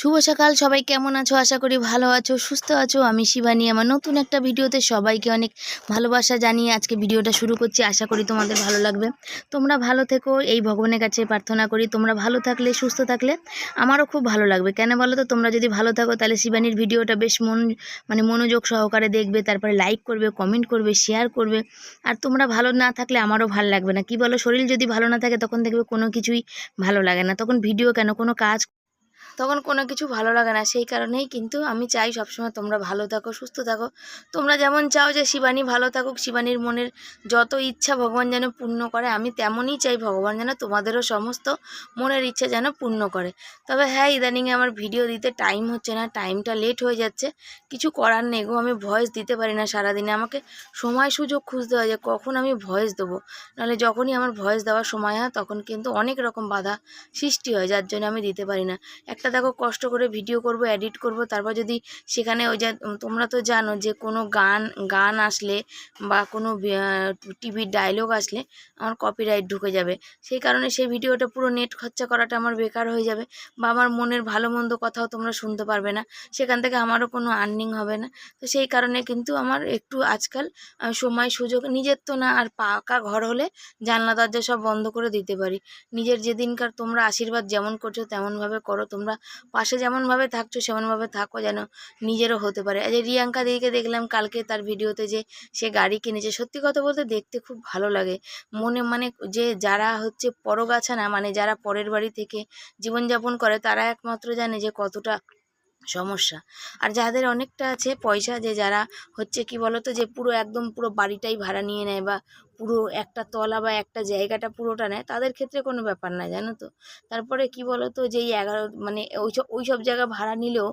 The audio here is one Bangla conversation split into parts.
শুভ সকাল, সবাই কেমন আছো? আশা করি ভালো আছো, সুস্থ আছো। আমি শিবানী, আমার নতুন একটা ভিডিওতে সবাইকে অনেক ভালোবাসা জানিয়ে আজকে ভিডিওটা শুরু করছি। আশা করি তোমাদের ভালো লাগবে। তোমরা ভালো থেকো, এই ভগবানের কাছে প্রার্থনা করি। তোমরা ভালো থাকলে, সুস্থ থাকলে আমারও খুব ভালো লাগবে। কেন বলো তো তোমরা যদি ভালো থাকো, তাহলে শিবানীর ভিডিওটা বেশ মন মানে মনোযোগ সহকারে দেখবে, তারপরে লাইক করবে কমেন্ট করবে শেয়ার করবে। আর তোমরা ভালো না থাকলে আমারও ভালো লাগবে না। কি বলো? শরীর যদি ভালো না থাকে, তখন দেখবে কোনো কিছুই ভালো লাগে না। তখন ভিডিও কেন? কোনো কাজ তখন কোনো কিছু ভালো লাগে না। সেই কারণেই কিন্তু আমি চাই সবসময় তোমরা ভালো থাকো, সুস্থ থাকো। তোমরা যেমন চাও যে শিবানী ভালো থাকুক, শিবানীর মনের যত ইচ্ছা ভগবান যেন পূর্ণ করে, আমি তেমনই চাই ভগবান যেন তোমাদেরও সমস্ত মনের ইচ্ছা যেন পূর্ণ করে। তবে হ্যাঁ ইদানিংয়ে আমার ভিডিও দিতে টাইম হচ্ছে না, টাইমটা লেট হয়ে যাচ্ছে। কিছু করার নেই গো, আমি ভয়েস দিতে পারি না সারাদিনে। আমাকে সময় সুযোগ খুঁজতে হয় যে কখন আমি ভয়েস দেবো। নাহলে যখনই আমার ভয়েস দেওয়ার সময় হয়, তখন কিন্তু অনেক রকম বাধা সৃষ্টি হয়, যার জন্য আমি দিতে পারি না। একটা দেখো কষ্ট করে ভিডিও করব এডিট করব, তারপর যদি সেখানে ওই যে তোমরা তো জানো যে কোনো গান গান আসলে বা কোনো টিভির ডায়লগ আসলে আমার কপিরাইট ঢুকে যাবে। সেই কারণে সেই ভিডিওটা পুরো নেট খরচা করাটা আমার বেকার হয়ে যাবে বা আমার মনের ভালো মন্দ কথাও তোমরা শুনতে পারবে না। সেখান থেকে আমারও কোনো আর্নিং হবে না। তো সেই কারণে কিন্তু আমার একটু আজকাল সময় সুযোগ, নিজের তো না, আর পাকা ঘর হলে জানলা দরজা সব বন্ধ করে দিতে পারি। নিজের যেদিনকার তোমরা আশীর্বাদ যেমন করছ তেমনভাবে করো, তোমরা পাশে যেমনভাবে থাকছো, সেমনভাবে থাকো যেন নিজেরও হতে পারে। এই যে রিয়াঙ্কা দিদিকে দেখলাম কালকে তার ভিডিওতে যে সে গাড়ি কিনেছে, সত্যি কথা বলতে দেখতে খুব ভালো লাগে। মনে মানে যে যারা হচ্ছে পরগাছা না মানে যারা পরের বাড়ি থেকে জীবনযাপন করে, তারা একমাত্র জানে যে কতটা সমস্যা। আর যাদের অনেকটা আছে পয়সা, যে যারা হচ্ছে কি বলতো, যে পুরো একদম পুরো বাড়িটাই ভাড়া নিয়ে নেয় বা পুরো একটা তলা বা একটা জায়গাটা পুরোটা নেয়, তাদের ক্ষেত্রে কোনো ব্যাপার না, জানো তো। তারপরে কি বলতো যে এই এগারো মানে ওই সব ওই সব জায়গা ভাড়া নিলেও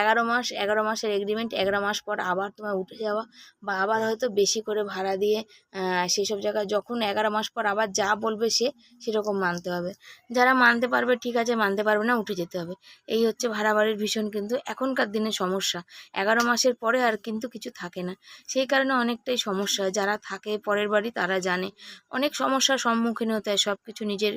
এগারো মাস, এগারো মাসের এগ্রিমেন্ট এগারো মাস পর আবার তোমার উঠে যাওয়া বা আবার হয়তো বেশি করে ভাড়া দিয়ে সেই সব জায়গায় যখন এগারো মাস পর আবার যা বলবে সে, সেরকম মানতে হবে। যারা মানতে পারবে, ঠিক আছে, মানতে পারবে না, উঠে যেতে হবে। এই হচ্ছে ভাড়া বাড়ির ভীষণ কিন্তু এখনকার দিনে সমস্যা। এগারো মাসের পরে আর কিন্তু কিছু থাকে না। সেই কারণে অনেকটাই সমস্যা যারা থাকে পরের বাড়ি তারা জানে। অনেক সমস্যার সম্মুখীন হতে হয় সব কিছু নিজের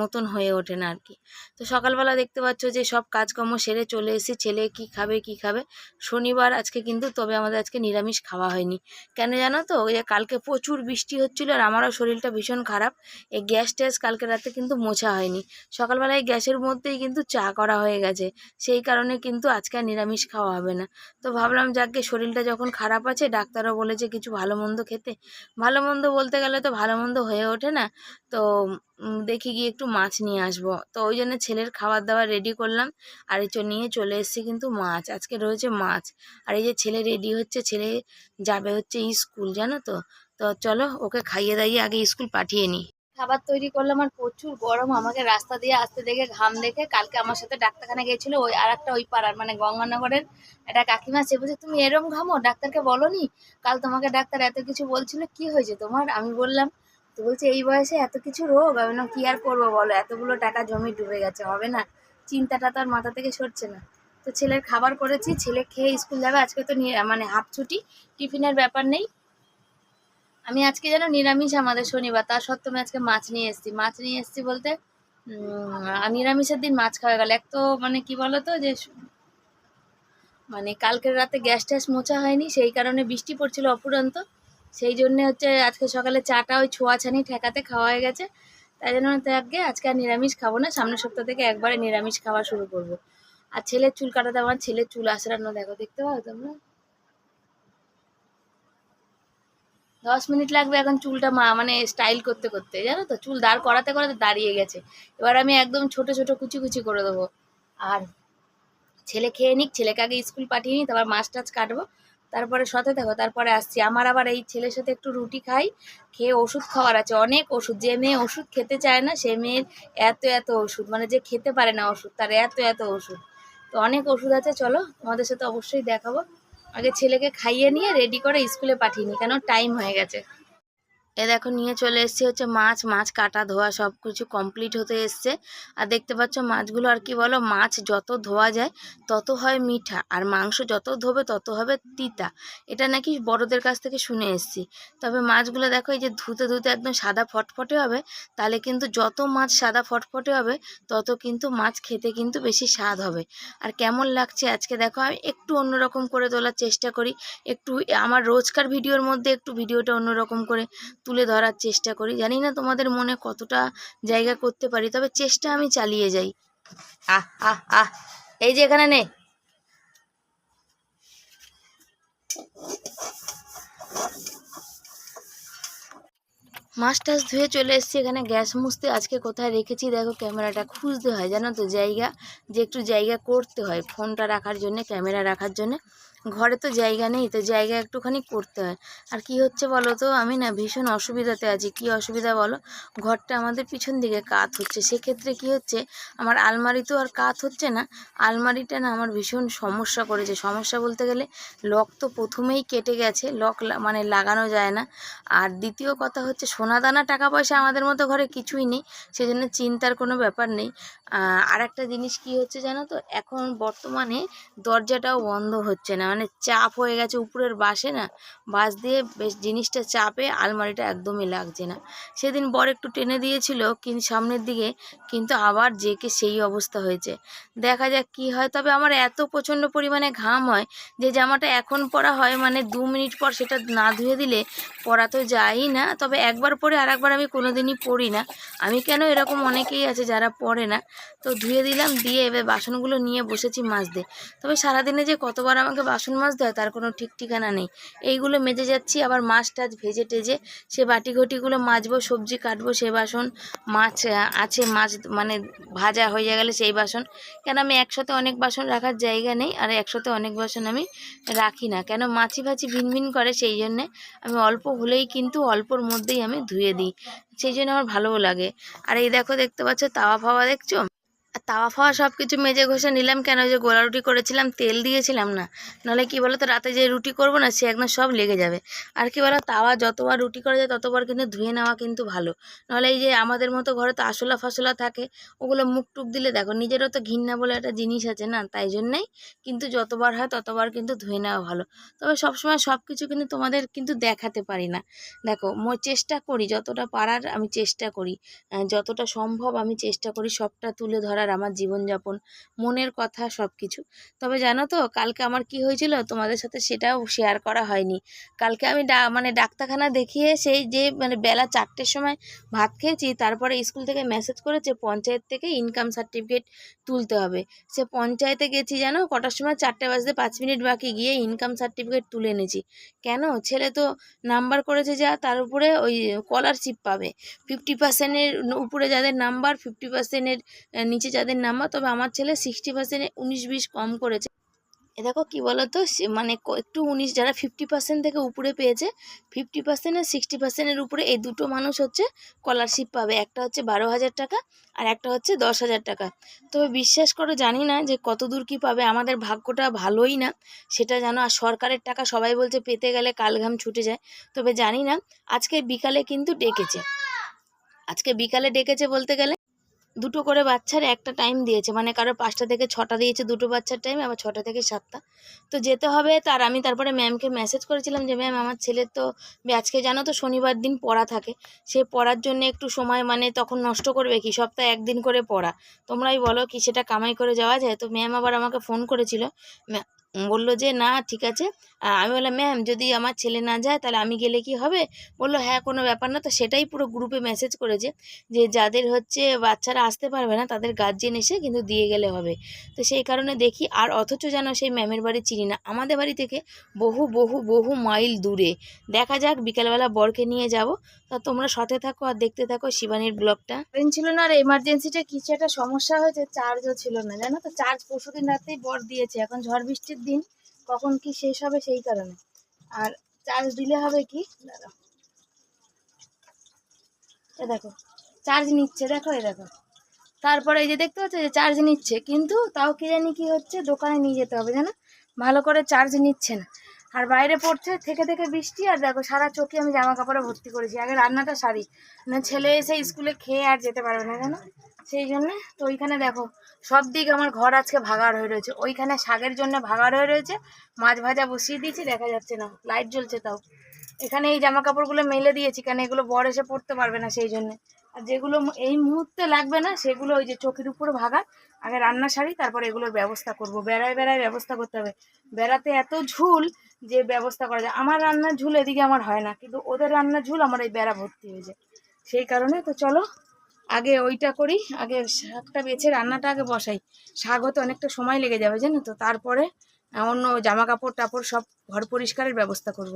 মতন হয়ে ওঠে না আর কি তো সকালবেলা দেখতে পাচ্ছ যে সব কাজকর্ম সেরে চলে এসেছি, ছেলে কি খাবে কি খাবে? শনিবার আজকে কিন্তু, তবে আমাদের আজকে নিরামিষ খাওয়া হয়নি। কেন জানো তো? ওই যে কালকে প্রচুর বৃষ্টি হচ্ছিল আর আমারও শরীরটা ভীষণ খারাপ। এই গ্যাস ট্যাস কালকে রাতে কিন্তু মোছা হয়নি। সকালবেলায় গ্যাসের মধ্যেই কিন্তু চা করা হয়ে গেছে। সেই কারণে কিন্তু আজকে আর নিরামিষ খাওয়া হবে না। তো ভাবলাম যাকে শরীরটা যখন খারাপ আছে, ডাক্তারও বলেছে কিছু ভালো মন্দ খেতে। ভালো মন্দ বলতে গেলে তো ভালো মন্দ হয়ে ওঠে না। তো দেখি গিয়ে একটু মাছ নিয়ে আসব। তো ওই জন্য ছেলের খাবার দাবার রেডি করলাম। আর এই নিয়ে চলে এসেছি কিন্তু মাছ। আজকে রয়েছে মাছ। আর এই যে ছেলে রেডি হচ্ছে, ছেলে যাবে হচ্ছে স্কুল, জানো তো? তো চলো ওকে খাইয়ে দাইয়ে আগে স্কুল পাঠিয়ে নিই খাবার তৈরি করলাম আর প্রচুর গরম। আমাকে রাস্তা দিয়ে আসতে দেখে, ঘাম দেখে কালকে আমার সাথে ডাক্তারখানা গেছিল ওই আর একটা ওই পাড়ার মানে গঙ্গানগরের একটা কাকিমা, সে বলছে, তুমি এরম ঘামো? ডাক্তারকে বলনি? কাল তোমাকে ডাক্তার এত কিছু বলছিল, কি হয়েছে তোমার? আমি বললাম, তো বলছে, এই বয়সে এত কিছু রোগ? আমি বললাম, কি আর করব বলো? এতগুলো টাকা জমি ডুবে গেছে, হবে না? চিন্তাটা তো আর মাথা থেকে সরছে না। তো ছেলের খাবার করেছি, ছেলে খেয়ে স্কুল যাবে, আজকে তো নিয়ে মানে হাফ ছুটি, টিফিনের ব্যাপার নেই। আমি আজকে যেন নিরামিষ আমাদের শনিবার তার সত্ত্বেও আমি আজকে মাছ নিয়ে এসেছি। মাছ নিয়ে এসেছি বলতে নিরামিষের দিন মাছ খাওয়া গেল। এক তো মানে কি বলতো যে মানে কালকের রাতে গ্যাস ট্যাস মোছা হয়নি, সেই কারণে বৃষ্টি পড়ছিল অপুরন্ত। সেই জন্য হচ্ছে আজকে সকালে চাটা ওই ছোঁয়াছানি ঠেকাতে খাওয়া হয়ে গেছে। তাই জন্য আগে আজকে আর নিরামিষ খাব না, সামনের সপ্তাহ থেকে একবারে নিরামিষ খাওয়া শুরু করব। আর ছেলের চুল কাটাতে আমার ছেলের চুল আসারানো দেখো, দেখতে পাও তোমরা? দশ মিনিট লাগবে এখন চুলটা মা মানে স্টাইল করতে করতে, জানো তো? চুল দাঁড় করাতে করাতে দাঁড়িয়ে গেছে। এবার আমি একদম ছোট ছোট কুচি কুচি করে দেবো। আর ছেলে খেয়ে নিক, ছেলেকে আগে স্কুল পাঠিয়ে নিই, তারপর মাছ টাছ কাটবো। তারপরে সাথে থাকো তারপরে আসছি। আমার আবার এই ছেলের সাথে একটু রুটি খাই, খেয়ে ওষুধ খাওয়ার আছে। অনেক ওষুধ, যে মেয়ে ওষুধ খেতে চায় না, সে মেয়ের এত এত ওষুধ মানে যে খেতে পারে না ওষুধ, তার এত এত ওষুধ। তো অনেক ওষুধ আছে, চলো তোমাদের সাথে অবশ্যই দেখাবো। আগে ছেলেকে খাইয়ে নিয়ে রেডি করে স্কুলে পাঠিয়ে নি কেন টাইম হয়ে গেছে। এ দেখো, নিয়ে চলে এসেছি হচ্ছে মাছ মাছ কাটা, ধোয়া সব কিছু কমপ্লিট হতে এসছে। আর দেখতে পাচ্ছ মাছগুলো আর কি বলো, মাছ যত ধোয়া যায়, তত হয় মিঠা। আর মাংস যত ধোবে, তত হবে তিতা। এটা নাকি বড়দের কাছ থেকে শুনে এসেছি। তবে মাছগুলো দেখো, এই যে ধুতে ধুতে একদম সাদা ফটফটে হবে, তাহলে কিন্তু যত মাছ সাদা ফটফটে হবে, তত কিন্তু মাছ খেতে কিন্তু বেশি স্বাদ হবে। আর কেমন লাগছে আজকে দেখো, আমি একটু অন্যরকম করে তোলার চেষ্টা করি। একটু আমার রোজকার ভিডিওর মধ্যে একটু ভিডিওটা অন্যরকম করে তুলে ধরার চেষ্টা করি। জানি না তোমাদের মনে কতটা জায়গা করতে পারি তবে চেষ্টা আমি চালিয়ে যাই। আহ আহ আহ এই যে এখানে নে। মাছ টাছ ধুয়ে চলে এসেছি এখানে গ্যাস মুছতে। আজকে কোথায় রেখেছি? দেখো ক্যামেরাটা খুঁজতে হয় জানো তো জায়গা যে একটু জায়গা করতে হয় ফোনটা রাখার জন্য ক্যামেরা রাখার জন্য। ঘরে তো জায়গা নেই, তো জায়গা একটুখানি করতে হয়। আর কি হচ্ছে বলো তো? আমি না ভীষণ অসুবিধাতে আছি। কি অসুবিধা বলো? ঘরটা আমাদের পিছন দিকে কাত হচ্ছে। সেক্ষেত্রে কি হচ্ছে? আমার আলমারি তো আর কাত হচ্ছে না। আলমারিটা না আমার ভীষণ সমস্যা করেছে। সমস্যা বলতে গেলে লক তো প্রথমেই কেটে গেছে। লক মানে লাগানো যায় না। আর দ্বিতীয় কথা হচ্ছে সোনা দানা টাকা পয়সা আমাদের মতো ঘরে কিছুই নেই। সেজন্য চিন্তার কোনো ব্যাপার নেই। আর একটা জিনিস কি হচ্ছে জানো তো? এখন বর্তমানে দরজাটাও বন্ধ হচ্ছে না। মানে চাপ হয়ে গেছে উপরের বাসে না, বাস দিয়ে বেশ জিনিসটা চাপে আলমারিটা একদমই লাগছে না। সেদিন বর একটু টেনে দিয়েছিল কিন্তু সামনের দিকে, কিন্তু আবার জেকে সেই অবস্থা হয়েছে। দেখা যাক কি হয়, তবে আমার এত প্রচণ্ড পরিমাণে ঘাম হয় যে জামাটা এখন পরা হয় মানে দু মিনিট পর সেটা না ধুয়ে দিলে পরা তো যায়ই না, তবে একবার পরে আর একবার আমি কোনো দিনই পরি না। আমি কেন এরকম অনেকেই আছে যারা পরে না? তো ধুয়ে দিলাম, দিয়ে এবার বাসনগুলো নিয়ে বসেছি মাছ দিয়ে তবে সারাদিনে যে কতবার আমাকে বাসন মাজতে হয়, তার কোনো ঠিক ঠিকানা নেই। এইগুলো মেজে যাচ্ছি, আবার মাছ টাছ ভেজে টেজে সে বাটি ঘটিগুলো মাজবো, সবজি কাটবো, সে বাসন মাছ আছে মাছ মানে ভাজা হয়ে গেলে সেই বাসন। কেন আমি একসাথে অনেক বাসন রাখার জায়গা নেই, আর একসাথে অনেক বাসন আমি রাখি না। কেন মাছি ফাছি ভিনভিন করে সেই জন্যে আমি অল্প হলেই কিন্তু অল্পর মধ্যেই আমি ধুয়ে দিই। সেই জন্য আমার ভালোও লাগে। আর এই দেখো, দেখতে পাচ্ছ, তাওয়া ফাওয়া দেখছ? তাওয়া ফাওয়া সব কিছু মেজে ঘষে নিলাম কেন? যে গোলা রুটি করেছিলাম, তেল দিয়েছিলাম না। নাহলে কি বলো তো রাতে যে রুটি করব না, সে একদম সব লেগে যাবে। আর কি বলো তাওয়া যতবার রুটি করা যায়, ততবার কিন্তু ধুয়ে নেওয়া কিন্তু ভালো। নাহলে এই যে আমাদের মতো ঘরে তো আসলা ফাসলা থাকে, ওগুলো মুখ টুক দিলে দেখো, নিজেরও তো ঘৃণা বলে একটা জিনিস আছে না, তাই জন্যেই কিন্তু যতবার হয় ততবার কিন্তু ধুয়ে নেওয়া ভালো। তবে সবসময় সব কিছু কিন্তু তোমাদের কিন্তু দেখাতে পারি না। দেখো চেষ্টা করি, যতটা পারার আমি চেষ্টা করি যতটা সম্ভব আমি চেষ্টা করি সবটা তুলে ধরার আমার জীবনযাপন, মনের কথা সব কিছু তবে জানো তো, কালকে আমার কি হয়েছিল তোমাদের সাথে সেটাও শেয়ার করা হয়নি। কালকে আমি ডা মানে ডাক্তারখানা দেখিয়ে সেই যে মানে বেলা চারটের সময় ভাত খেয়েছি, তারপরে স্কুল থেকে মেসেজ করেছে, পঞ্চায়েত থেকে ইনকাম সার্টিফিকেট তুলতে হবে। সে পঞ্চায়েতে গেছি জানো? কটার সময় চারটে বাজতে পাঁচ মিনিট বাকি গিয়ে ইনকাম সার্টিফিকেট তুলে এনেছি। কেন? ছেলে তো নাম্বার করেছে যা, তার উপরে ওই স্কলারশিপ পাবে। ফিফটি পার্সেন্টের উপরে যাদের নাম্বার ফিফটি পার্সেন্টের নিচে যাদের নাম্বার তবে আমার ছেলে সিক্সটি পার্সেন্টে উনিশ বিশ কম করেছে। এ দেখো কী বলো তো মানে একটু উনিশ যারা ফিফটি পার্সেন্ট থেকে উপরে পেয়েছে ফিফটি পার্সেন্ট আর সিক্সটি পার্সেন্টের উপরে এই দুটো মানুষ হচ্ছে স্কলারশিপ পাবে। একটা হচ্ছে বারো হাজার টাকা আর একটা হচ্ছে দশ হাজার টাকা। তবে বিশ্বাস করো, জানি না যে কত দূর কী পাবে, আমাদের ভাগ্যটা ভালোই না, সেটা জানো। আর সরকারের টাকা সবাই বলছে পেতে গেলে কালঘাম ছুটে যায়। তবে জানি না, আজকে বিকালে কিন্তু ডেকেছে। আজকে বিকালে ডেকেছে বলতে গেলে দুটো করে বাচ্চার একটা টাইম দিয়েছে। মানে কারও পাঁচটা থেকে ছটা দিয়েছে দুটো বাচ্চার টাইম আবার ছটা থেকে সাতটা। তো যেতে হবে তার, আমি তারপরে ম্যামকে মেসেজ করেছিলাম যে ম্যাম আমার ছেলের তো, আজকে জানো তো শনিবার দিন পড়া থাকে। সে পড়ার জন্য একটু সময় মানে তখন নষ্ট করবে কি? সপ্তাহে একদিন করে পড়া। তোমরাই বলো কি সেটা কামাই করে যাওয়া যায়? তো ম্যাম আবার আমাকে ফোন করেছিল। ম্যা- বলল যে, না, ঠিক আছে। আমি বললাম, ম্যাম, যদি আমার ছেলে না যায়, তাহলে আমি গেলে কি হবে? বলল হ্যাঁ কোনো ব্যাপার না। তো সেটাই পুরো গ্রুপে মেসেজ করেছে যে, যাদের হচ্ছে বাচ্চারা আসতে পারবে না, তাদের গার্জেন এসে কিন্তু দিয়ে গেলে হবে। তো সেই কারণে দেখি, আর অথচ যেন সেই ম্যামের বাড়ি চিনি না। আমাদের বাড়ি থেকে বহু বহু বহু মাইল দূরে। দেখা যাক, বিকালবেলা বরকে নিয়ে যাব। তা তোমরা সাথে থাকো আর দেখতে থাকো শিবানীর ব্লগটা। ট্রেন ছিল না, আর এমার্জেন্সিটা কিছু একটা সমস্যা হয়েছে চার্জও ছিল না, জানো তো? চার্জ পরশু দিন রাতেই বর দিয়েছে। এখন ঝড় বৃষ্টির দিন, কখন কি শেষ হবে সেই কারণে। আর চার্জ দিলে হবে কি? দাদা দেখো চার্জ নিচ্ছে, দেখো, এ দেখো। তারপরে এই যে দেখতে পাচ্ছ যে চার্জ নিচ্ছে, কিন্তু তাও কি জানি কি হচ্ছে, দোকানে নিয়ে যেতে হবে, জানো? ভালো করে চার্জ নিচ্ছে না। আর বাইরে পড়ছে, থেকে থেকে বৃষ্টি, আর দেখো সারা চোখে আমি জামা কাপড়ে ভর্তি করেছি। আগে রান্নাটা সারি না ছেলে এসে স্কুলে খেয়ে আর যেতে পারবে না কেন? সেই জন্যে তো ওইখানে দেখো, সব দিক আমার ঘর আজকে ভাগাড় হয়ে রয়েছে। ওইখানে শাকের জন্য ভাগাড় হয়ে রয়েছে, মাছ ভাজা বসিয়ে দিয়েছি, দেখা যাচ্ছে না। লাইট জ্বলছে তাও। এখানে এই জামা কাপড়গুলো মেলে দিয়েছি কারণ এগুলো বর এসে পড়তে পারবে না সেই জন্য। আর যেগুলো এই মুহূর্তে লাগবে না, সেগুলো ওই যে চোখের উপর ভাগা, আগে রান্না সারি, তারপর এগুলোর ব্যবস্থা করব। বেড়ায় বেড়ায় ব্যবস্থা করতে হবে। বেড়াতে এত ঝুল যে ব্যবস্থা করা যায়। আমার রান্নার ঝুল এদিকে আমার হয় না, কিন্তু ওদের রান্নার ঝুল আমার এই বেড়া ভর্তি হয়ে যায়। সেই কারণে তো চলো, আগে ওইটা করি, আগে শাকটা বেছে রান্নাটা আগে বসাই। শাক হতে অনেকটা সময় লেগে যাবে, জানো তো? তারপরে অন্য জামা কাপড় টাপড় সব ঘর পরিষ্কারের ব্যবস্থা করব।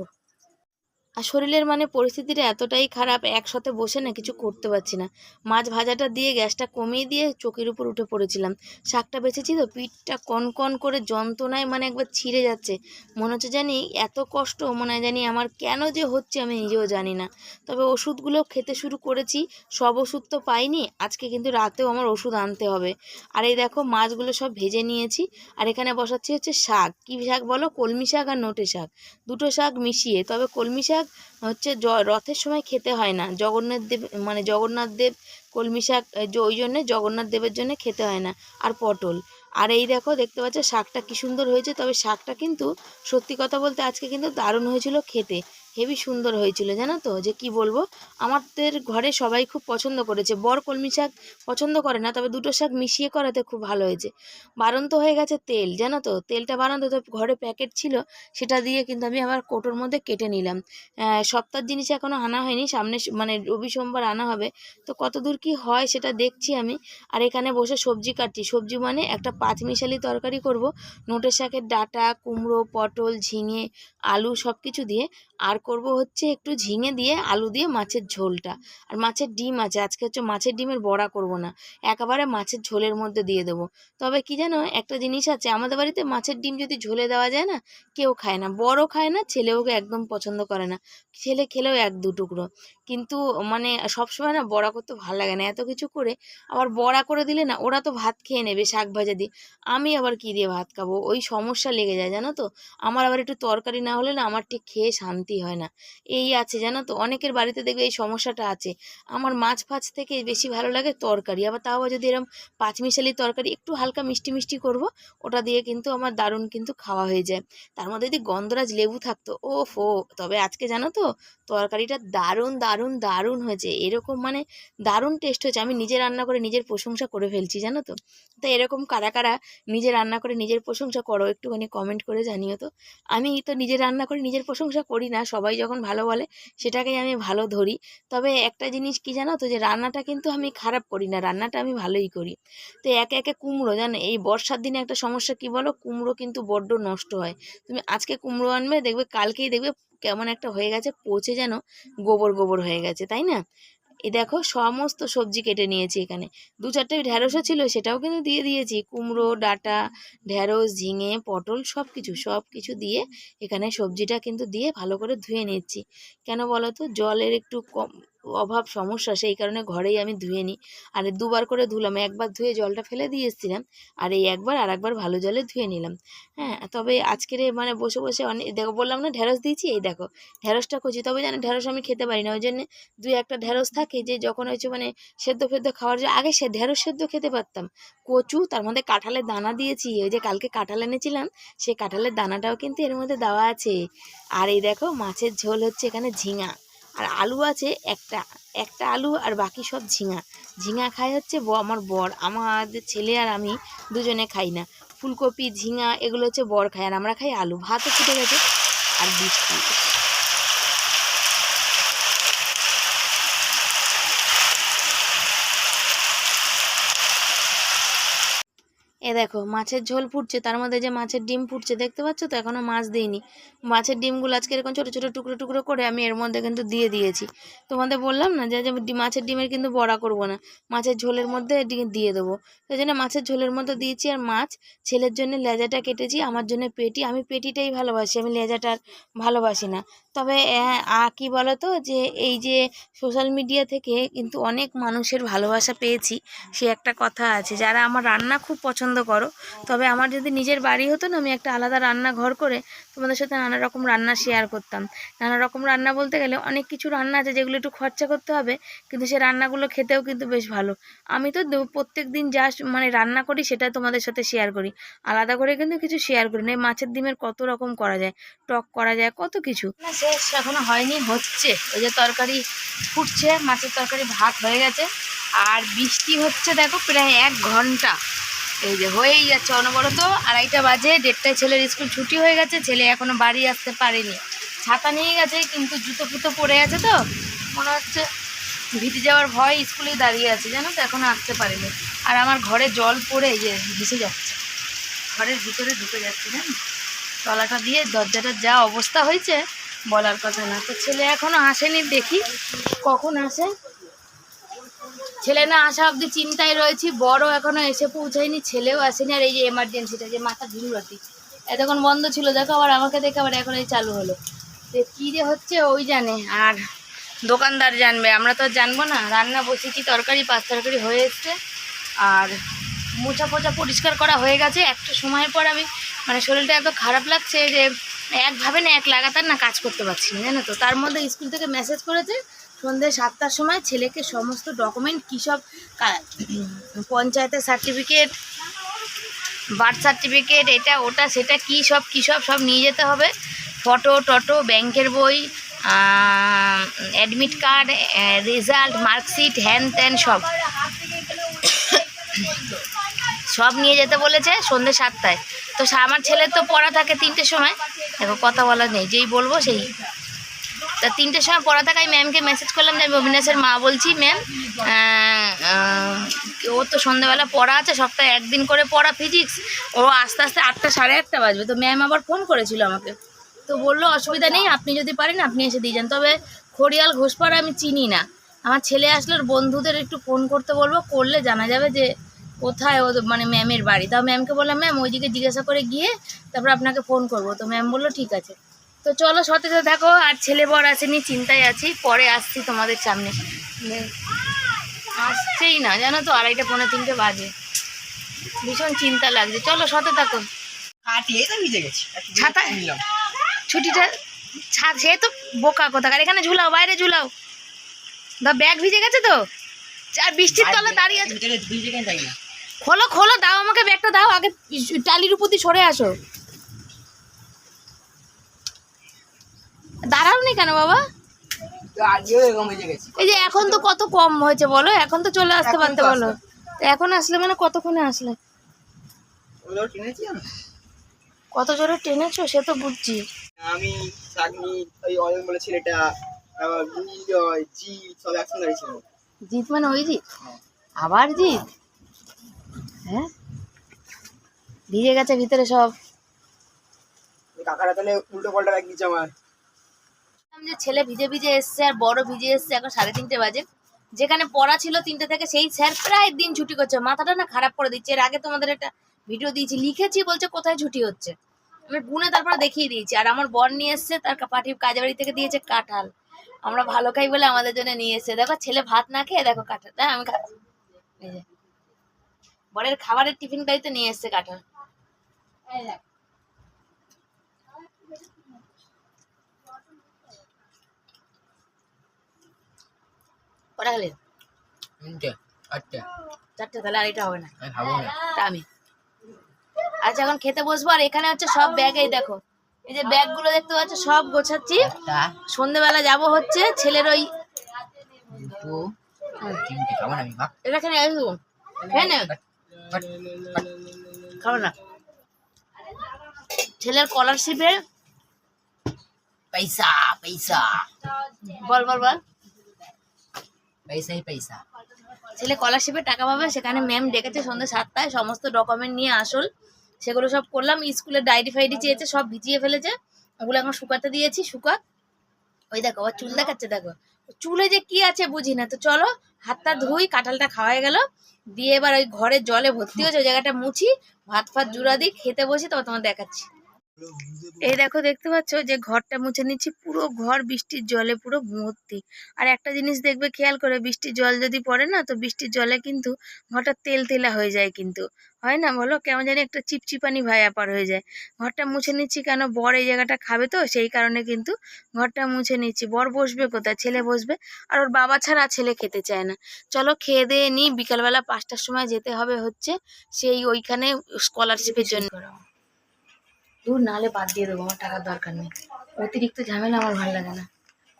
আর শরীরের মানে পরিস্থিতিটা এতটাই খারাপ, একসাথে বসে না কিছু করতে পারছি না। মাছ ভাজাটা দিয়ে গ্যাসটা কমিয়ে দিয়ে চোখের উপর উঠে পড়েছিলাম। শাকটা বেছেছি তো পিঠটা কন করে যন্ত্রণায় মানে একবার ছিঁড়ে যাচ্ছে। মনে হচ্ছে জানি এত কষ্ট, মনে হয় জানি আমার কেন যে হচ্ছে আমি নিজেও জানি না। তবে ওষুধগুলো খেতে শুরু করেছি, সব ওষুধ তো পাইনি, আজকে কিন্তু রাতেও আমার ওষুধ আনতে হবে। আর এই দেখো মাছগুলো সব ভেজে নিয়েছি, আর এখানে বসাচ্ছি হচ্ছে শাক। কী শাক বলো? কলমি শাক আর নোটে শাক। দুটো শাক মিশিয়ে, তবে কলমি শাক হচ্ছে রথের সময় খেতে হয় না। জগন্নাথ দেব মানে জগন্নাথ দেব কলমি শাক ওই জন্যে জগন্নাথ দেবের জন্য খেতে হয় না। আর পটল। আর এই দেখো, দেখতে পাচ্ছ, শাকটা কি সুন্দর হয়েছে। তবে শাকটা কিন্তু সত্যি কথা বলতে আজকে কিন্তু দারুণ হয়েছিল খেতে। হেবি সুন্দর হয়েছিল জানো তো? যে কি বলব? আমাদের ঘরে সবাই খুব পছন্দ করেছে। বর কলমি শাক পছন্দ করে না তবে দুটো শাক মিশিয়ে করাতে খুব ভালো হয়েছে। বারন্ত হয়ে গেছে তেল জানো তো? তেলটা বারন্ত তো ঘরে প্যাকেট ছিল সেটা দিয়ে কিন্তু আমি আবার কোটোর মধ্যে কেটে নিলাম। আহ, সপ্তাহের জিনিস এখনও আনা হয়নি সামনে মানে রবি সোমবার আনা হবে। তো কত দূর কি হয় সেটা দেখছি আমি। আর এখানে বসে সবজি কাটছি। সবজি মানে একটা পাঁচমিশালি তরকারি করব। নোটের শাকের ডাঁটা কুমড়ো পটল ঝিঙে আলু সব কিছু দিয়ে। আর করব হচ্ছে একটু ঝিঙে দিয়ে আলু দিয়ে মাছের ঝোলটা। আর মাছের ডিম আছে, আজকে হচ্ছে মাছের ডিমের বড়া করব না। একেবারে মাছের ঝোলের মধ্যে দিয়ে দেবো। তবে কি জানো, একটা জিনিস আছে, আমাদের বাড়িতে মাছের ডিম যদি ঝোলে দেওয়া যায় না, কেউ খায় না। বড় খায় না ছেলেও একদম পছন্দ করে না। ছেলে খেলেও এক দু টুকরো। কিন্তু মানে সবসময় না বড়া করতে ভালো লাগে না, এত কিছু করে আবার বড়া করে দিলে না, ওরা তো ভাত খেয়ে নেবে, শাক ভাজা দিয়ে। আমি আবার কী দিয়ে ভাত খাব? ওই সমস্যা লেগে যায়, জানো তো? আমার আবার একটু তরকারি না হলে না আমার ঠিক খেয়ে শান্তি হয় এই আছে, জানো তো? অনেকের বাড়িতে দেখবে এই সমস্যাটা আছে। আমার মাছ ফাছ থেকে বেশি ভালো লাগে তরকারি। আবার তাও যদি এরকম পাঁচমিশালি তরকারি, একটু হালকা মিষ্টি মিষ্টি করব, ওটা দিয়ে কিন্তু আমার দারুণ কিন্তু খাওয়া হয়ে যায়। তার মধ্যে যদি গন্ধরাজ লেবু থাকতো ও ফো তবে আজকে জানো তো? তরকারিটা দারুণ দারুণ দারুণ হয়েছে। এরকম মানে দারুণ টেস্ট হয়েছে। আমি নিজে রান্না করে নিজের প্রশংসা করে ফেলছি, জানো তো? তো এরকম কারা কারা নিজে রান্না করে নিজের প্রশংসা করো, একটুখানি কমেন্ট করে জানিও তো। আমি তো নিজে রান্না করে নিজের প্রশংসা করি না সবাই যখন ভালো বলে, সেটাকেই আমি ভালো ধরি। তবে একটা জিনিস কি জানো তো, যে রান্নাটা কিন্তু আমি খারাপ করি না, রান্নাটা আমি ভালোই করি। তো একে একে কুমড়ো, জানো, এই বর্ষার দিনে একটা সমস্যা কি বলো, কুমড়ো কিন্তু বড্ড নষ্ট হয়। তুমি আজকে কুমড়ো আনবে, দেখবে কালকেই দেখবে কেমন একটা হয়ে গেছে, পচে যেন গোবর গোবর হয়ে গেছে, তাই না? এই দেখো সমস্ত সবজি কেটে নিয়েছি এখানে। দু চারটে ঢ্যাঁড়সও ছিল, সেটাও কিন্তু দিয়ে দিয়েছি। কুমড়ো, ডাটা ঢ্যাঁড়স ঝিঙে, পটল সব কিছু সব কিছু দিয়ে এখানে সবজিটা কিন্তু দিয়ে ভালো করে ধুয়ে নিচ্ছি। কেন বলো তো জলের একটু কম অভাব, সমস্যা সেই কারণে ঘরেই আমি ধুয়ে নিই। আর দুবার করে ধুলাম, একবার ধুয়ে জলটা ফেলে দিয়ে এসেছিলাম, আর এই একবার আর একবার ভালো জলে ধুয়ে নিলাম। হ্যাঁ তবে আজকের মানে বসে বসে অনেক দেখো বললাম না ঢ্যাঁড়স দিয়েছি, এই দেখো ঢ্যাঁড়সটা করছি তবে জানো ঢ্যাঁড়স আমি খেতে পারি না, ওই জন্যে দুই একটা ঢ্যাঁড়স থাকে যে যখন হচ্ছে মানে সেদ্ধ ফেদ্ধ খাওয়ার জন্য, আগে সে ঢ্যাঁড়স সেদ্ধ খেতে পারতাম। কচু, তার মধ্যে কাঁঠালের দানা দিয়েছি ওই যে কালকে কাঁঠাল এনেছিলাম, সেই কাঁঠালের দানাটাও কিন্তু এর মধ্যে দেওয়া আছে। আর এই দেখো মাছের ঝোল হচ্ছে এখানে ঝিঙা। আর আলু আছে একটা একটা আলু আর বাকি সব ঝিঙা। ঝিঙা খায় হচ্ছে ব- আমার বর, আমাদের ছেলে আর আমি দুজনে খাই না। ফুলকপি, ঝিঙা, এগুলো হচ্ছে বর খায়। আর আমরা খাই আলু। ভাতও ফুটে গেছে আর বৃষ্টি। এ দেখো, মাছের ঝোল ফুটছে, তার মধ্যে যে মাছের ডিম ফুটছে, দেখতে পাচ্ছ তো? এখনও মাছ দিইনি। মাছের ডিমগুলো আজকে এরকম ছোটো ছোটো টুকরো টুকরো করে আমি এর মধ্যে কিন্তু দিয়ে দিয়েছি। তোমাদের বললাম না যে মাছের ডিমের কিন্তু বড়া করব না। মাছের ঝোলের মধ্যে দিয়ে দেবো। সেই জন্য মাছের ঝোলের মধ্যে দিয়েছি আর মাছ। ছেলের জন্য লেজাটা কেটেছি, আমার জন্য পেটি। আমি পেটিটাই ভালোবাসি, আমি লেজাটা ভালোবাসি না। তবে কি বলো তো যে, এই যে সোশ্যাল মিডিয়া থেকে কিন্তু অনেক মানুষের ভালোবাসা পেয়েছি। সে একটা কথা আছে, যারা আমার রান্না খুব পছন্দ করো, তবে আমার যদি নিজের বাড়ি হতো না, আমি একটা আলাদা রান্নাঘর করে তোমাদের সাথে নানা রকম রান্না শেয়ার করতাম। নানা রকম রান্না বলতে গেলে অনেক কিছু রান্না আছে যেগুলো একটু খরচা করতে হবে, কিন্তু সে রান্নাগুলো খেতেও কিন্তু বেশ ভালো। আমি তো প্রত্যেক দিন যা মানে রান্না করি, সেটা তোমাদের সাথে শেয়ার করি। আলাদা করে কিন্তু কিছু শেয়ার করি না। মাছের ডিমের কত রকম করা যায়, টক করা যায়, কত কিছু। শেষ এখনও হয়নি, হচ্ছে। ওই যে তরকারি ফুটছে, মাছের তরকারি ভাত হয়ে গেছে। আর বৃষ্টি হচ্ছে, দেখো, প্রায় এক ঘণ্টা। এই যে হয়েই যাচ্ছে অনবরত। আড়াইটা বাজে, দেড়টায় ছেলের স্কুল ছুটি হয়ে গেছে, ছেলে এখনও বাড়ি আসতে পারেনি। ছাতা নিয়ে গেছে, কিন্তু জুতো ফুতো পরে আছে তো। মনে হচ্ছে ভিজে যাওয়ার ভয় স্কুলেই দাঁড়িয়ে আছে, জানো তো? এখনও আসতে পারেনি। আর আমার ঘরে জল পড়ে যে ভেসে যাচ্ছে। ঘরের ভিতরে ঢুকে যাচ্ছে, জানো? তলাটা দিয়ে দরজাটার যা অবস্থা হয়েছে, বলার কথা না। তো ছেলে এখনও আসেনি, দেখি কখন আসে। ছেলে না আসা অবধি চিন্তায় রয়েছি, বড় এখনও এসে পৌঁছায়নি, ছেলেও আসেনি, আর এই যে এমার্জেন্সিটা যে মাথা ঝুলবাতি এতক্ষণ বন্ধ ছিল, দেখো আবার আমাকে দেখে আবার এখন এই চালু হলো। যে কী যে হচ্ছে, ওই জানে। আর দোকানদার জানবে, আমরা তো জানব না। রান্না বসেছি, তরকারি, পাঁচ তরকারি হয়ে এসছে। আর মোছা পোছা পরিষ্কার করা হয়ে গেছে, একটা সময়ের পর আমি মানে শরীরটা এত খারাপ লাগছে যে একভাবে না, এক লাগাতার না কাজ করতে পারছি না, জানো তো? তার মধ্যে স্কুল থেকে মেসেজ করেছে সন্ধ্যে সাতটার সময় ছেলেকে সমস্ত ডকুমেন্ট কী সব পঞ্চায়েতের সার্টিফিকেট বার্থ সার্টিফিকেট এটা, ওটা, সেটা কী সব কী সব সব নিয়ে যেতে হবে। ফটো টটো ব্যাংকের বই অ্যাডমিট কার্ড রেজাল্ট মার্কশিট হ্যান ত্যান সব। সব নিয়ে যেতে বলেছে সন্ধ্যে সাতটায়। তো আমার ছেলের তো পড়া থাকে তিনটের সময়। দেখো, কথা বলা নেই। যেই বলব সেই। তা তিনটের সময় পড়া থাকায় ম্যামকে মেসেজ করলাম যে আমি অবিনাশের মা বলছি ম্যাম ও তো সন্ধ্যাবেলা পড়া আছে, সপ্তাহে একদিন করে পড়া ফিজিক্স ও আস্তে আস্তে আটটা, সাড়ে আটটা বাজবে। তো ম্যাম আবার ফোন করেছিল আমাকে। তো বলল, অসুবিধা নেই, আপনি যদি পারেন, আপনি এসে দিয়ে যান। তবে খড়িয়াল ঘোষপাড়া আমি চিনি না। আমার ছেলে আসলে বন্ধুদের একটু ফোন করতে বলব, করলে জানা যাবে যে কোথায় ও মানে ম্যামের বাড়ি। তাও ম্যামকে বললাম ম্যাম ওইদিকে জিজ্ঞাসা করে গিয়ে তারপর আপনাকে ফোন করব। তো ম্যাম বলল, ঠিক আছে। তো চলো সতেজ থাকো আর ছেলে বর আসেনি চিন্তায় আছি পরে আসছি তোমাদের সামনে। আসছেই না জানো তো আড়াইটা পনেরো তিনটে বাজে। ভীষণ চিন্তা লাগছে। চলো সতে থাকো। ভিজে গেছি। ছাতা- ছুটিটা ছাদ সে তো বোকা কোথাকার। এখানে ঝুলাও বাইরে ঝুলাও। দা ব্যাগ ভিজে গেছে তো? আর বৃষ্টির তলে দাঁড়িয়ে আছে? খোলো খোলো দাও আমাকে ব্যাগটা দাও। আগে টালির উপর দিয়ে সরে আসো। দাঁড়াওনি কেন বাবা? এই যে এখন তো কত কম হয়েছে বলো? এখন তো চলে আসতে পারতে তো বলো। এখন আসলে মানে কতক্ষণে আসলে? কত জোরে টেনেছো সে তো বুঝছি। আমি ওই অয়ন বলে ছেলেটা আবার বিজয় জি সব একসঙ্গে দাঁড়িয়েছিল। জিত মানে ওই জিত আবার জিত হ্যাঁ? ভিজে গেছে ভিতরে সব। কাকারা তাহলে উল্টো পাল্টা দিচ্ছে আমার। যে ছেলে ভিজে ভিজে এসছে আর বড় ভিজে এসছে এখন সাড়ে তিনটে বাজে। যেখানে পড়া ছিল তিনটে থেকে সেই স্যার প্রায় দিন ছুটি করছে। মাথাটা না খারাপ করে দিচ্ছে। এর আগে তোমাদের একটা ভিডিও দিয়েছি। লিখেছি, বলছে কোথায় ছুটি হচ্ছে। আমি গুনে তারপরে দেখিয়ে দিয়েছি। আর আমার বর নিয়ে এসছে, তার পাটি কাজে বাড়ি থেকে দিয়েছে কাঁঠাল। আমরা ভালো খাই বলে আমাদের জন্য নিয়ে এসছে। দেখো, ছেলে ভাত না খেয়ে দেখো কাঁঠাল। হ্যাঁ আমি বরের খাবারের টিফিন গাড়িতে নিয়ে এসছে কাঁঠাল। কটা খেলে তিনটে চারটে। তাহলে আর এটা হবে না। আমি খাব না। তা আমি। আচ্ছা এখন খেতে বসবো আর এখানে হচ্ছে সব ব্যাগ এই দেখো। এই যে ব্যাগগুলো দেখতে পাচ্ছ সব গোছাচ্ছি। সন্ধেবেলা যাব হচ্ছে ছেলের ওই এটা আসব খেয়ে নে। খাব না। ছেলের স্কলারশিপের পয়সা পয়সা। বল বল বল। পয়সাই পয়সা। ছেলে স্কলারশিপের টাকা পাবে, সেখানে ম্যাম ডেকেছে সন্ধ্যে সাতটায়, সমস্ত ডকুমেন্ট নিয়ে আসল। সেগুলো সব করলাম, স্কুলের ডায়েরি ফাইরি চেয়েছে, সব ভিজিয়ে ফেলেছে। ওগুলো এখন শুকাতে দিয়েছি, শুকাক। ওই দেখো ওর চুল দেখাচ্ছে, দেখো। চুলে যে কি আছে বুঝি না, তো চলো, হাতটা ধুই, কাঁঠালটা খাওয়া গেল। দিয়ে এবার ওই ঘরের জলে ভর্তি হয়েছে, ওই জায়গাটা মুছি, ভাত ফাত জুড়া দিই খেতে বসি তবে তোমার দেখাচ্ছি। এই দেখো দেখতে পাচ্ছ যে ঘরটা মুছে নিচ্ছি, পুরো ঘর বৃষ্টির জলে, পুরো ভর্তি। আর একটা জিনিস দেখবে, খেয়াল করে, বৃষ্টির জল যদি পড়ে না, তো বৃষ্টির জলে কিন্তু ঘরটা তেল তেলা হয়ে যায় কিন্তু। হয় না বলো? কেমন জানি একটা চিপচিপানি ভায়াপার হয়ে যায়। ঘরটা মুছে নিচ্ছি কেন? বর এই জায়গাটা খাবে তো, সেই কারণে কিন্তু ঘরটা মুছে নিচ্ছি। বর বসবে কোথায়? ছেলে বসবে। আর ওর বাবা ছাড়া ছেলে খেতে চায় না। চলো খেয়ে দিয়ে নিই বিকালবেলা পাঁচটার সময় যেতে হবে হচ্ছে, সেই ওইখানে স্কলারশিপের জন্য। দূর নাহলে বাদ দিয়ে দেবো, আমার টাকার দরকার নেই। অতিরিক্ত ঝামেলা আমার ভালো লাগে না।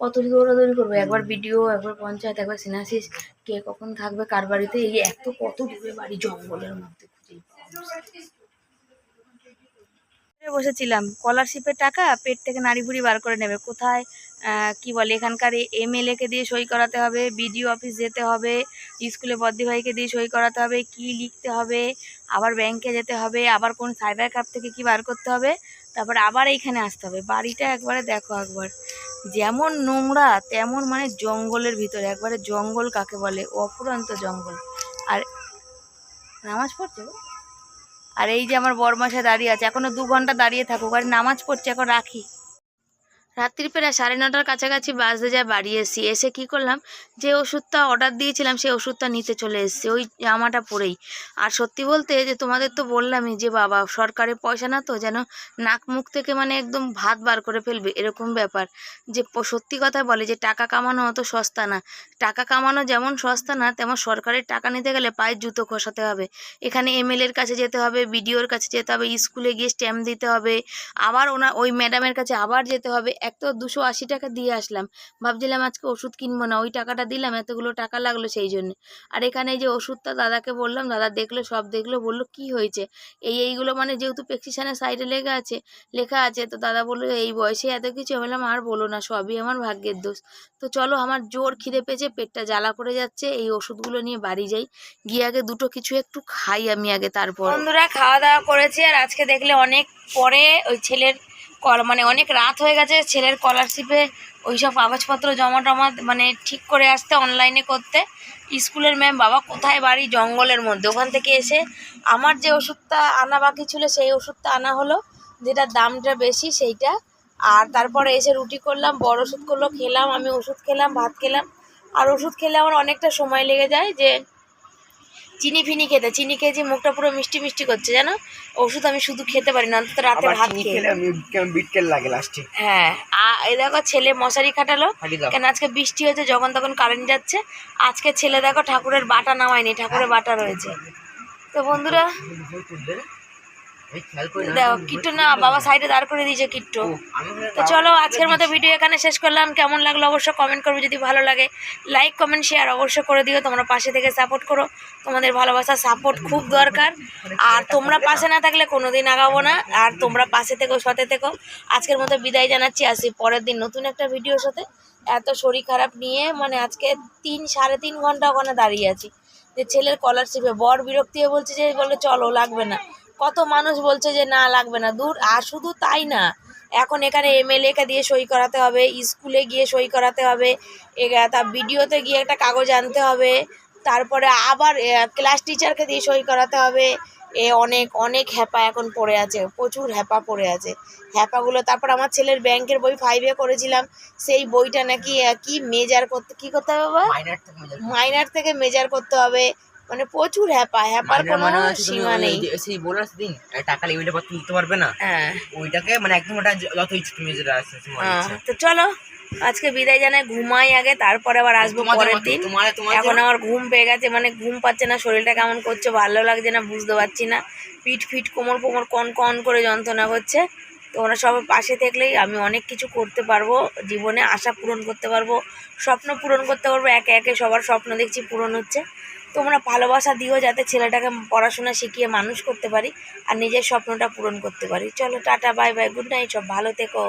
কত দৌড়াদৌড়ি করব? একবার বিডিও একবার পঞ্চায়েত, একবার সিনাসিস, কে কখন থাকবে, কার বাড়িতে? এই এত কত দূরে বাড়ি জঙ্গলের মধ্যে। বসেছিলাম। স্কলারশিপের টাকা পেট থেকে নাড়ি ভুড়ি বার করে নেবে। কোথায় কি বলে, এখানকার এমএলএ কে দিয়ে সই করাতে হবে বিডিও অফিস যেতে হবে, স্কুলে বদ্দি ভাইকে দিয়ে সই করাতে হবে, কি লিখতে হবে, আবার ব্যাংকে যেতে হবে, আবার কোন সাইবার ক্যাফ থেকে কি বার করতে হবে, তারপর আবার এইখানে আসতে হবে। বাড়িটা একবারে দেখো একবার। যেমন নোংরা, তেমন মানে জঙ্গলের ভিতরে, একবারে জঙ্গল কাকে বলে, অফুরন্ত জঙ্গল। আর নামাজ পড়ছে? আর এই যে আমার বরমাসে দাঁড়িয়ে আছে, এখনও দু ঘণ্টা দাঁড়িয়ে থাকুক, আর নামাজ পড়ছে, এখন রাখি। রাত্রি প্রায় সাড়ে নটার কাছাকাছি বাসে যায় বাড়ি এসেছি এসে কি করলাম? যে ওষুধটা অর্ডার দিয়েছিলাম, সেই ওষুধটা নিতে চলে এসেছি। ওই জামাটা পরেই। আর সত্যি বলতে যে তোমাদের তো বললামই যে বাবা সরকারের পয়সা না তো, যেন নাক মুখ থেকে মানে একদম ভাত বার করে ফেলবে, এরকম ব্যাপার। যে সত্যি কথা বলে যে টাকা কামানো অত সস্তা না। টাকা কামানো যেমন সস্তা না, তেমন সরকারের টাকা নিতে গেলে পায়ের জুতো খসাতে হবে। এখানে এম এমএলএর কাছে যেতে হবে বিডিওর কাছে যেতে হবে, স্কুলে গিয়ে স্ট্যাম্প দিতে হবে। আবার ওনা, ওই ম্যাডামের কাছে আবার যেতে হবে। এক তো দুশো আশি টাকা দিয়ে আসলাম। ভাবছিলাম আজকে ওষুধ কিনবো না, ওই টাকাটা দিলাম, এতগুলো টাকা লাগল সেই জন্য। আর এখানে যে ওষুধটা দাদাকে বললাম, দাদা দেখল, সব দেখল, বলল, কি হয়েছে? এই এইগুলো মানে যেহেতু প্রেসক্রিপশানের সাইডে লেখা আছে লেখা আছে, তো দাদা বলল, এই বয়সে এত কিছু? বললাম, আর বলো না, সবই আমার ভাগ্যের দোষ। তো চলো, আমার জোর খিদে পেয়েছে, পেটটা জ্বালা করে যাচ্ছে, এই ওষুধগুলো নিয়ে বাড়ি যাই। গিয়ে আগে দুটো কিছু একটু খাই আমি আগে, তারপর। বন্ধুরা খাওয়া দাওয়া করেছি, আর আজকে দেখলে অনেক পরে ওই ছেলের কল মানে অনেক রাত হয়ে গেছে, ছেলের স্কলারশিপে ওই সব কাগজপত্র জমা টমা মানে ঠিক করে আসতে অনলাইনে করতে। স্কুলের ম্যাম বাবা, কোথায় বাড়ি? জঙ্গলের মধ্যে। ওখান থেকে এসে আমার যে ওষুধটা আনা বাকি ছিল, সেই ওষুধটা আনা হলো যেটার দামটা বেশি সেইটা। আর তারপরে এসে রুটি করলাম, বড় ওষুধ করল, খেলাম, আমি ওষুধ খেলাম, ভাত খেলাম। আর ওষুধ খেলে আমার অনেকটা সময় লেগে যায় যে চিনি ফিনি খেতে চিনি খেয়েছি মুখটা পুরো মিষ্টি মিষ্টি করছে জানো? ওষুধ আমি শুধু খেতে পারি না অন্তত রাতে ভাত খেয়ে খেলে আমি কেমন বিটকেল লাগে লাস্টে হ্যাঁ আর এই দেখো ছেলে মশারি খাটালো কেন আজকে বৃষ্টি হয়েছে যখন তখন কারেন্ট যাচ্ছে আজকে ছেলে দেখো ঠাকুরের বাটা নামায়নি ঠাকুরের বাটা রয়েছে। তো বন্ধুরা কিট্টু না বাবা সাইডে দাঁড় করে দিয়েছে কিট্টু। তো চলো আজকের মতো ভিডিও এখানে শেষ করলাম। কেমন লাগল অবশ্যই কমেন্ট করবে যদি ভালো লাগে। লাইক কমেন্ট শেয়ার অবশ্যই করে দিও। তোমরা পাশে থেকে সাপোর্ট করো। তোমাদের ভালোবাসা সাপোর্ট খুব দরকার। আর তোমরা পাশে না থাকলে কোনোদিন আগাবো না। আর তোমরা পাশে থেকো সাথে থেকো। আজকের মতো বিদায় জানাচ্ছি। আসি পরের দিন নতুন একটা ভিডিওর সাথে। এত শরীর খারাপ নিয়ে মানে আজকে তিন সাড়ে তিন ঘণ্টা ওখানে দাঁড়িয়ে আছি। যে ছেলের স্কলারশিপে বর বিরক্তি হয়ে বলছে যে বলে চলো লাগবে না। কত মানুষ বলছে যে না লাগবে না দূর। আর শুধু তাই না এখন এখানে এমএলএ কে দিয়ে সই করাতে হবে স্কুলে গিয়ে সই করাতে হবে এগা- তা ভিডিওতে গিয়ে একটা কাগজ আনতে হবে তারপরে আবার ক্লাস টিচারকে দিয়ে সই করাতে হবে। এ অনেক অনেক হ্যাপা এখন পড়ে আছে প্রচুর হ্যাপা পড়ে আছে। হ্যাপাগুলো তারপর আমার ছেলের ব্যাংকের বই ফাইভে করেছিলাম সেই বইটা নাকি কি মেজার করতে কি করতে হবে বাবা? মাইনার থেকে মেজার করতে হবে। মানে প্রচুর হ্যাপা হ্যাপার মাইনার কোনো মানে সীমা নেই। সেই বোনাস দিন টাকা লিমিটের পর তুলতে পারবে না। হ্যাঁ। ওইটাকে মানে একদম ওটা যত ইচ্ছে তুমি যেটা আছে হ্যাঁ, তো চলো আজকে বিদায় জানাই ঘুমাই আগে তারপরে আবার আসব পরের দিন। এখন আমার ঘুম পেয়ে গেছে মানে ঘুম পাচ্ছে না শরীরটা কেমন করছে ভালো লাগছে না বুঝতে পারছি না। পিঠ ফিট কোমর কোমর কন কন করে যন্ত্রণা করছে। তোমরা সবার পাশে থাকলেই আমি অনেক কিছু করতে পারব জীবনে আশা পূরণ করতে পারব স্বপ্ন পূরণ করতে পারব একে একে সবার স্বপ্ন দেখছি পূরণ হচ্ছে। তোমরা ভালোবাসা দিও যাতে ছেলেটাকে পড়াশোনা শিখিয়ে মানুষ করতে পারি আর নিজের স্বপ্নটা পূরণ করতে পারি। চলো, tata bye bye good night সব ভালো থেকো।